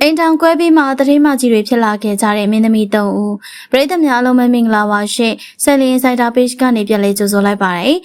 အိမ်ထောင်ကွဲပြီးမှတတိမကြီးတွေဖြစ်လာခဲ့ကြတဲ့မင်းသမီး၃ဦးပရိသတ်များအလုံးပဲမင်္ဂလာပါရှင်ဆက်လင်းဆိုင်တာ page ကနေပြန်လေးကြိုဆိုလိုက်ပါတယ်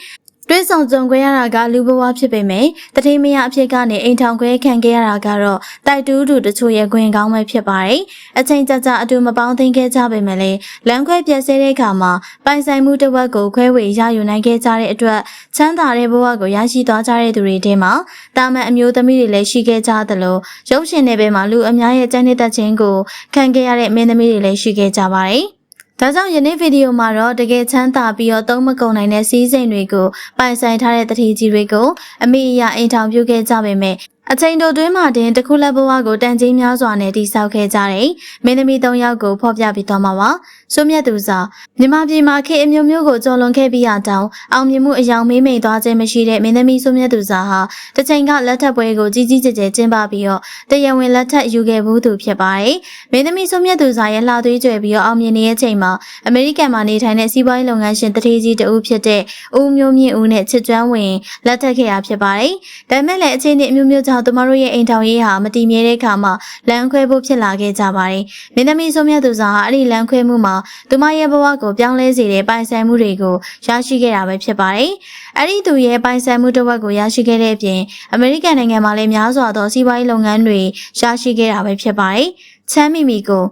တွဲဆောင်ကြုံခွဲရတာကလူဘဝဖြစ်ပေမယ့်တတိမယအဖြစ်ကနေအိမ်ထောင်ခွဲခံခဲ့ရတာကတော့တိုက်တူးတူတချို့ရဲ့ခွင်ကောင်းပဲဖြစ်ပါတယ်အချိန်ကြာကြာအတူမပေါင်းသိမ်းခဲ့ကြပေမဲ့လည်းလမ်းခွဲပြည့်စဲတဲ့အခါမှာပိုင်ဆိုင်မှုတစ်ဝက်ကိုခွဲဝေရယူနိုင်ခဲ့ကြတဲ့အတွက်ချမ်းသာတဲ့ဘဝကိုရရှိသွားကြတဲ့သူတွေထဲမှာတာမန်အမျိုးသမီးတွေလည်းရှိခဲ့ကြသလိုရုပ်ရှင်တွေပဲမှာလူအများရဲ့ကြမ်းနေတဲ့ခြင်းကိုခံခဲ့ရတဲ့မင်းသမီးတွေလည်းရှိခဲ့ကြပါတယ်။ ဒါကြောင့်ယနေ့ဗီဒီယိုမှာတော့တကယ်ချမ်းသာပြီးတော့သုံးမကုန်နိုင်တဲ့စီးစိမ်တွေကိုပိုင်ဆိုင်ထားတဲ့တတိကြီးတွေကိုအမိအယအိမ်ထောင်ပြုခဲ့ကြပေမဲ့ အချိန်တိုတွင်းမှာတင်တစ်ခုလက်ဘဝကိုတန်ကြီးများစွာနဲ့တိဆောက်ခဲ့ကြတဲ့မင်းသမီး၃ယောက်ကိုဖော်ပြပြီးသွားမှာပါ။စွမြတ်သူစာမြန်မာပြည်မှာခေတ်အမျိုးမျိုးကိုကြော်လွန်ခဲ့ပြီးရတောင်အောင်မြင်မှုအယောင်မေးမိန်သွားခြင်းမရှိတဲ့မင်းသမီးစွမြတ်သူစာဟာတစ်ချိန်ကလက်ထပ်ပွဲကိုကြီးကြီးကျယ်ကျယ်ကျင်းပပြီးတော့တရားဝင်လက်ထပ်ယူခဲ့ဘူးသူဖြစ်ပါတယ်။မင်းသမီးစွမြတ်သူစာရဲ့လှသွေးကြွယ်ပြီးတော့အောင်မြင်နေတဲ့အချိန်မှာအမေရိကန်မှာနေထိုင်တဲ့စီးပွားရေးလုပ်ငန်းရှင်တထေးကြီးတဦးဖြစ်တဲ့ဦးမျိုးမြင့်ဦးနဲ့ချစ်ကျွမ်းဝင်လက်ထပ်ခဲ့ရဖြစ်ပါတယ်။ဒါပေမဲ့လည်းအချိန်နဲ့အမျိုးမျိုးကြောင့်သူမတို့ရဲ့အိမ်ထောင်ရေးဟာမတည်မြဲတဲ့အခါမှာလမ်းခွဲဖို့ဖြစ်လာခဲ့ကြပါတယ်။မင်းသမီးစွမြတ်သူစာဟာအဲ့ဒီလမ်းခွဲမှုမှာသူမရဲ့ဘဝကိုပြောင်းလဲစေတဲ့ပိုင်ဆိုင်မှုတွေကိုရရှိခဲ့တာပဲဖြစ်ပါတယ်။အဲ့ဒီသူရဲ့ပိုင်ဆိုင်မှုတစ်ဝက်ကိုရရှိခဲ့တဲ့အပြင်အမေရိကန်နိုင်ငံမှာလည်းများစွာသောစီးပွားရေးလုပ်ငန်းတွေရရှိခဲ့တာပဲဖြစ်ပါတယ်။ချမ်းမီမီကို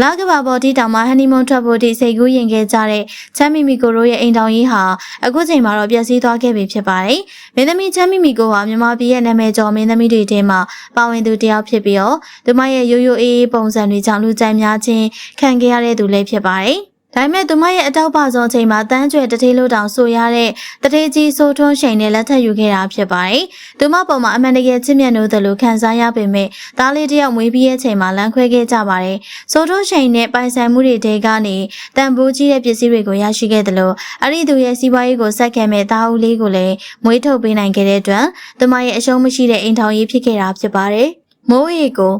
လာကဘာဘော်တီတောင်မှာဟန်နီမွန်းထွက်ဖို့ဒီစိတ်ကူးရင်ခဲ့ကြတဲ့ချမ်းမီမီကိုတို့ရဲ့အိမ်တောင်ကြီးဟာအခုချိန်မှာတော့ပျက်စီးသွားခဲ့ပြီဖြစ်ပါတယ်။မင်းသမီးချမ်းမီမီကိုဟာမြန်မာပြည်ရဲ့နာမည်ကျော်မင်းသမီးတွေထဲမှာပါဝင်သူတစ်ယောက်ဖြစ်ပြီးတော့သူမရဲ့ရိုးရိုးအေးအေးပုံစံတွေကြောင့်လူကြိုက်များခြင်းခံခဲ့ရတဲ့သူလည်းဖြစ်ပါတယ်။ ဒါပေမဲ့သူမရဲ့အတောက်ပဆုံးအချိန်မှာတန်းကျွဲတထေးလို့တောင်ဆိုရတဲ့တထေးကြီးစိုးထွန်းရှိန်နဲ့လက်ထပ်ယူခဲ့တာဖြစ်ပါတယ်။သူမပုံမှာအမှန်တကယ်ချစ်မြတ်နိုးတယ်လို့ခံစားရပေမဲ့သားလေးတစ်ယောက်မွေးပြီးရဲ့ချိန်မှာလမ်းခွဲခဲ့ကြပါတယ်။စိုးထွန်းရှိန်နဲ့ပိုင်ဆိုင်မှုတွေတဲကနေတန်ဖိုးကြီးတဲ့ပစ္စည်းတွေကိုရရှိခဲ့တယ်လို့အဲ့ဒီသူရဲ့စီးပွားရေးကိုစက်ခဲမဲ့သားဦးလေးကိုလည်းမွေးထုတ်ပေးနိုင်ခဲ့တဲ့အတွက်သူမရဲ့အရှုံးမရှိတဲ့အိမ်ထောင်ရေးဖြစ်ခဲ့တာဖြစ်ပါတယ်။မိုးရီကို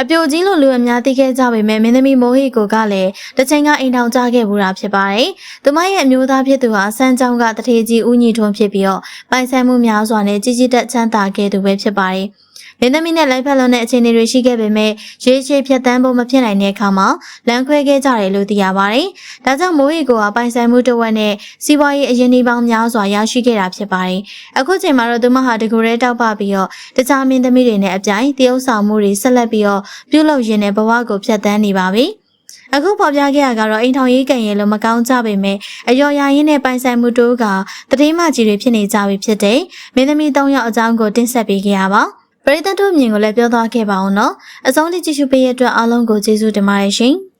အပြိုကြီးလိုလူအများသိခဲ့ကြပေမဲ့မင်းသမီးမိုးဟီကိုကလည်းတစ်ချိန်ကအိမ်ထောင်ကြခဲ့ဘူးတာဖြစ်ပါတယ်။သူမရဲ့အမျိုးသားဖြစ်သူဟာစမ်းကြောင်းကတထေကြီးဦးညီထွန်းဖြစ်ပြီးတော့ပိုင်ဆိုင်မှုများစွာနဲ့ကြီးကြီးတက်ချမ်းသာခဲ့သူပဲဖြစ်ပါတယ်။ မင်းသမီးနဲ့လိုက်ဖက်လုံးတဲ့အခြေအနေတွေရှိခဲ့ပေမဲ့ရေးချေဖြတ်တန်းဖို့မဖြစ်နိုင်တဲ့အခါမှာလမ်းခွဲခဲ့ကြတယ်လို့သိရပါတယ်။ဒါကြောင့်မိုးဟီကိုကပိုင်ဆိုင်မှုတစ်ဝက်နဲ့စီးပွားရေးအရင်ဒီပေါင်းများစွာရရှိခဲ့တာဖြစ်ပါတယ်။အခုချိန်မှာတော့သူမဟာတကူရဲတောက်ပပြီးတော့တခြားမင်းသမီးတွေနဲ့အပြိုင်တရုပ်ဆောင်မှုတွေဆက်လက်ပြီးတော့ပြုလုပ်ရင်းနဲ့ဘဝကိုဖျက်ဆီးနေပါပြီ။အခုပေါ်ပြခဲ့ရကတော့အိမ်ထောင်ရေးကံရဲလို့မကောင်းကြပေမဲ့အယော်ရရင်းနဲ့ပိုင်ဆိုင်မှုတို့ကတတိမကြီးတွေဖြစ်နေကြပြီဖြစ်တဲ့မင်းသမီး၃ယောက်အကြောင်းကိုတင်ဆက်ပေးခဲ့ရပါ ပရိသတ်တို့မြင်ကိုလည်းပြောသွားခဲ့ပါအောင်နော်အဆုံးထိကြည့်ရှုပေးရတဲ့အတွက်အားလုံးကိုကျေးဇူးတင်ပါတယ်ရှင်။